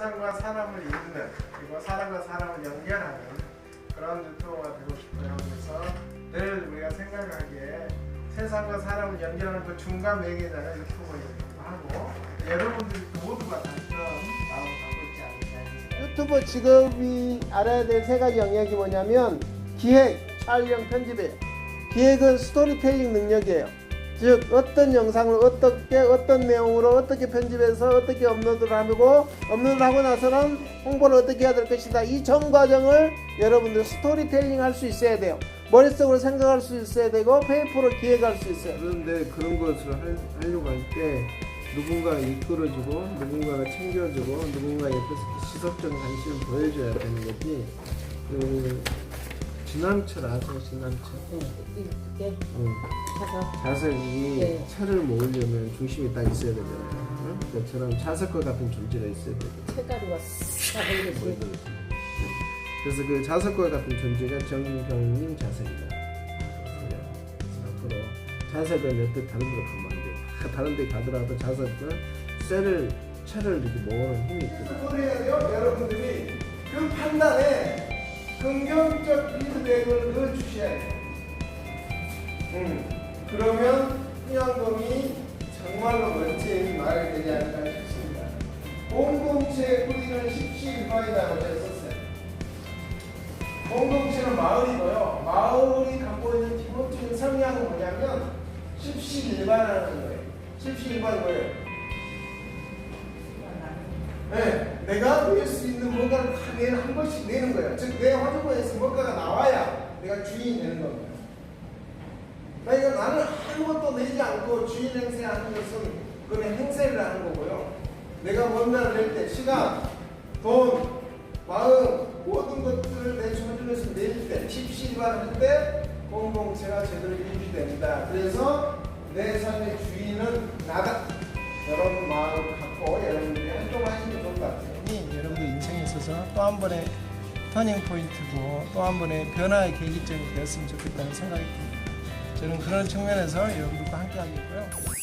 세상과 사람을 잇는 그리고 사람과 사람을 연결하는 그런 유튜버가 되고 싶어요. 그래서 늘 우리가 생각하기에 세상과 사람을 연결하는 그 중간 매개자가 유튜버이기도 하고 여러분들이 모두가 단점 마음을 갖고 있지 않을까 유튜버 직업이 알아야 될 세 가지 영역이 뭐냐면 기획, 촬영, 편집이에요. 기획은 스토리텔링 능력이에요. 즉 어떤 영상을 어떻게 어떤 내용으로 어떻게 편집해서 어떻게 업로드를 하고 업로드를 하고 나서는 홍보를 어떻게 해야 될 것이다. 이 전 과정을 여러분들 스토리텔링 할 수 있어야 돼요. 머릿속으로 생각할 수 있어야 되고 페이퍼로 기획할 수 있어요. 그런데 그런 것을 할, 하려고 할 때 누군가가 이끌어주고 누군가가 챙겨주고 누군가 옆에서 시선적인 관심을 보여줘야 되는 거지 그 지남철 아세요 지남철 이렇게 응. 차서 자석이 네. 철을 모으려면 중심이 딱 있어야 되잖아요 응? 그처럼 자석과 같은 존재가 있어야 되거든 채가루가 싹 올리듯이 그래서 그 자석과 같은 존재가 정경님 자석이다 그래서 앞으로 자석은 여태 다른 데로 가면 안 돼. 다 다른 데 가더라도 자석은 쇠를 철을 이렇게 모으는 힘이 돼요? 여러분들이 그 판단에 긍정적 피드백을 넣어주셔야 돼요. 음, 그러면 평양동이 정말로 멋진 마을이 되지 않을까 싶습니다. 공동체의 뿌리는 십시일반이라고 했었어요. 공동체는 마을이고요. 마을이 갖고 있는 기본적인 성향은 뭐냐면 십시일반하는 거예요. 십시일반이 뭐예요? 네, 내가 낼 수 있는 뭔가를 다 내는 한 번씩 내는 거예요. 즉, 내 화두부에서 뭔가가 나와야 내가 주인이 되는 겁니다. 그러니까 나는 아무것도 내지 않고 주인 행세하는 것은 그건 행세를 하는 거고요. 내가 뭔가를 낼 때 시간, 돈, 마음 모든 것들을 내 조준에서 낼 때, 십시일반할 때 공동체가 제대로 유지됩니다. 그래서 내 삶의 주인은 나다. 여러분 마음을 갖고 여러분들이 활동하시면 좋을 것 같아요. 여러분들 인생에 있어서 또 한 번의 터닝 포인트고 또 한 번의 변화의 계기점이 되었으면 좋겠다는 생각이 듭니다. 저는 그런 측면에서 여러분들과 함께 하겠고요.